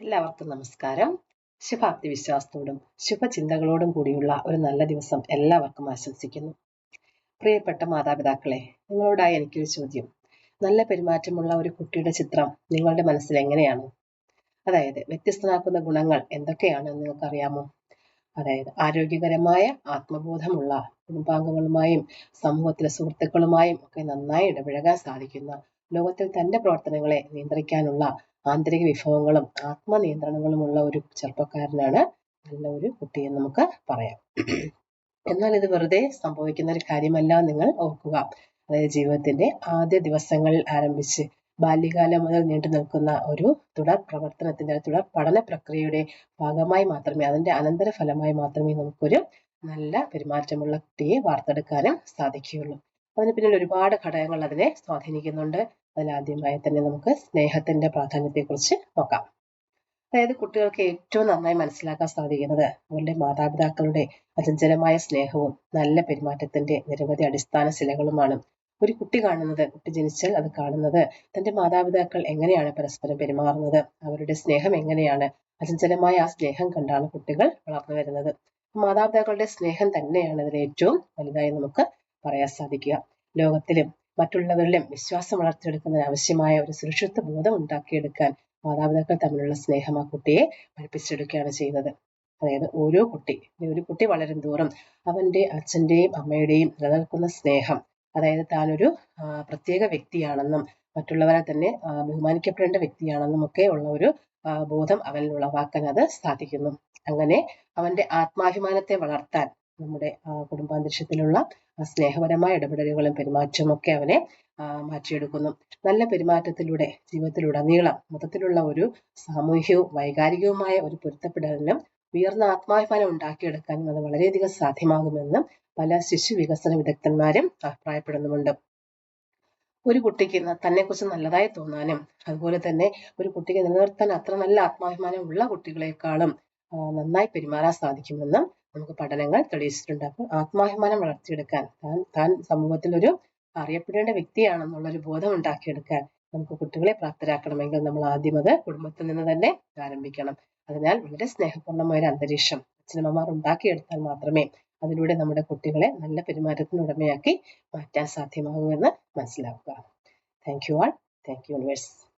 എല്ലാവർക്കും നമസ്കാരം. ശുഭാപ്തി വിശ്വാസത്തോടും ശുഭചിന്തകളോടും കൂടിയുള്ള ഒരു നല്ല ദിവസം എല്ലാവർക്കും ആശംസിക്കുന്നു. പ്രിയപ്പെട്ട മാതാപിതാക്കളെ നിങ്ങളോടായി എനിക്കൊരു ചോദ്യം. നല്ല പെരുമാറ്റമുള്ള ഒരു കുട്ടിയുടെ ചിത്രം നിങ്ങളുടെ മനസ്സിൽ എങ്ങനെയാണ്? അതായത് വ്യത്യസ്തനാക്കുന്ന ഗുണങ്ങൾ എന്തൊക്കെയാണെന്ന് നിങ്ങൾക്കറിയാമോ? അതായത് ആരോഗ്യകരമായ ആത്മബോധമുള്ള കുടുംബാംഗങ്ങളുമായും സമൂഹത്തിലെ സുഹൃത്തുക്കളുമായും ഒക്കെ നന്നായി ഇടപഴകാൻ സാധിക്കുന്ന ലോകത്തിൽ തന്റെ പ്രവർത്തനങ്ങളെ നിയന്ത്രിക്കാനുള്ള ആന്തരിക വിഭവങ്ങളും ആത്മനിയന്ത്രണങ്ങളുമുള്ള ഒരു ചെറുപ്പക്കാരനാണ് നല്ല ഒരു കുട്ടിയെന്ന് നമുക്ക് പറയാം. എന്നാൽ ഇത് വെറുതെ സംഭവിക്കുന്ന ഒരു കാര്യമല്ല നിങ്ങൾ ഓർക്കുക. അതായത് ജീവിതത്തിന്റെ ആദ്യ ദിവസങ്ങളിൽ ആരംഭിച്ച് ബാല്യകാലം മുതൽ നീണ്ടു നിൽക്കുന്ന ഒരു തുടർ പ്രവർത്തനത്തിന്റെ തുടർ പഠന പ്രക്രിയയുടെ ഭാഗമായി മാത്രമേ അതിന്റെ അനന്തരഫലമായി മാത്രമേ നമുക്കൊരു നല്ല പെരുമാറ്റമുള്ള കുട്ടിയെ വാർത്തെടുക്കാനും സാധിക്കുകയുള്ളൂ. അതിന് പിന്നിൽ ഒരുപാട് ഘടകങ്ങൾ അതിനെ സ്വാധീനിക്കുന്നുണ്ട്. അതിലാദ്യമായി തന്നെ നമുക്ക് സ്നേഹത്തിന്റെ പ്രാധാന്യത്തെക്കുറിച്ച് നോക്കാം. അതായത് കുട്ടികൾക്ക് ഏറ്റവും നന്നായി മനസ്സിലാക്കാൻ സാധിക്കുന്നത് അവരുടെ മാതാപിതാക്കളുടെ അചഞ്ചലമായ സ്നേഹവും നല്ല പെരുമാറ്റത്തിന്റെ നിരവധി അടിസ്ഥാന ശിലകളുമാണ്. ഒരു കുട്ടി കാണുന്നത് കുട്ടി ജനിച്ചാൽ അത് കാണുന്നത് തന്റെ മാതാപിതാക്കൾ എങ്ങനെയാണ് പരസ്പരം പെരുമാറുന്നത് അവരുടെ സ്നേഹം എങ്ങനെയാണ് അചഞ്ചലമായ ആ സ്നേഹം കണ്ടാണ് കുട്ടികൾ വളർന്നു വരുന്നത്. മാതാപിതാക്കളുടെ സ്നേഹം തന്നെയാണ് അതിൽ ഏറ്റവും വലുതായി നമുക്ക് പറയാൻ സാധിക്കുക. ലോകത്തിലും മറ്റുള്ളവരിലും വിശ്വാസം വളർത്തിയെടുക്കുന്നതിന് ആവശ്യമായ ഒരു സുരക്ഷിത ബോധം ഉണ്ടാക്കിയെടുക്കാൻ മാതാപിതാക്കൾ തമ്മിലുള്ള സ്നേഹം ആ കുട്ടിയെ പഠിപ്പിച്ചെടുക്കുകയാണ് ചെയ്യുന്നത്. അതായത് ഓരോ കുട്ടി ഒരു കുട്ടി വളരും തോറും അവന്റെ അച്ഛന്റെയും അമ്മയുടെയും നിലനിൽക്കുന്ന സ്നേഹം അതായത് താനൊരു പ്രത്യേക വ്യക്തിയാണെന്നും മറ്റുള്ളവരെ തന്നെ ബഹുമാനിക്കപ്പെടേണ്ട വ്യക്തിയാണെന്നും ഒക്കെ ഉള്ള ഒരു ബോധം അവനിൽ ഉളവാക്കാൻ അത് സാധിക്കുന്നു. അങ്ങനെ അവന്റെ ആത്മാഭിമാനത്തെ വളർത്താൻ നമ്മുടെ കുടുംബാന്തരീക്ഷത്തിലുള്ള സ്നേഹപരമായ ഇടപെടലുകളും ഒക്കെ അവനെ മാറ്റിയെടുക്കുന്നു. നല്ല പെരുമാറ്റത്തിലൂടെ ജീവിതത്തിലുടനീളം മൊത്തത്തിലുള്ള ഒരു സാമൂഹ്യവും വൈകാരികവുമായ ഒരു പൊരുത്തപ്പെടലിനും ഉയർന്ന ആത്മാഭിമാനം ഉണ്ടാക്കിയെടുക്കാനും അത് വളരെയധികം സാധ്യമാകുമെന്നും പല ശിശു വികസന വിദഗ്ധന്മാരും അഭിപ്രായപ്പെടുന്നുമുണ്ട്. ഒരു കുട്ടിക്ക് തന്നെ കുറിച്ച് നല്ലതായി തോന്നാനും അതുപോലെ തന്നെ ഒരു കുട്ടിക്ക് നിലനിർത്താൻ അത്ര നല്ല ആത്മാഭിമാനം ഉള്ള കുട്ടികളെക്കാളും നന്നായി പെരുമാറാൻ സാധിക്കുമെന്നും നമുക്ക് പഠനങ്ങൾ തെളിയിച്ചിട്ടുണ്ട്. അപ്പോൾ ആത്മാഭിമാനം വളർത്തിയെടുക്കാൻ താൻ താൻ സമൂഹത്തിൽ ഒരു അറിയപ്പെടേണ്ട വ്യക്തിയാണെന്നുള്ള ഒരു ബോധം ഉണ്ടാക്കിയെടുക്കാൻ നമുക്ക് കുട്ടികളെ പ്രാപ്തരാക്കണമെങ്കിൽ നമ്മൾ ആദ്യം അത് കുടുംബത്തിൽ നിന്ന് തന്നെ ആരംഭിക്കണം. അതിനാൽ വളരെ സ്നേഹപൂർണമായ ഒരു അന്തരീക്ഷം അച്ഛനമ്മമാർ ഉണ്ടാക്കിയെടുത്താൽ മാത്രമേ അതിലൂടെ നമ്മുടെ കുട്ടികളെ നല്ല പെരുമാറ്റത്തിന് ഉടമയാക്കി മാറ്റാൻ സാധ്യമാകൂ എന്ന് മനസ്സിലാക്കുക. Thank you all thank you universe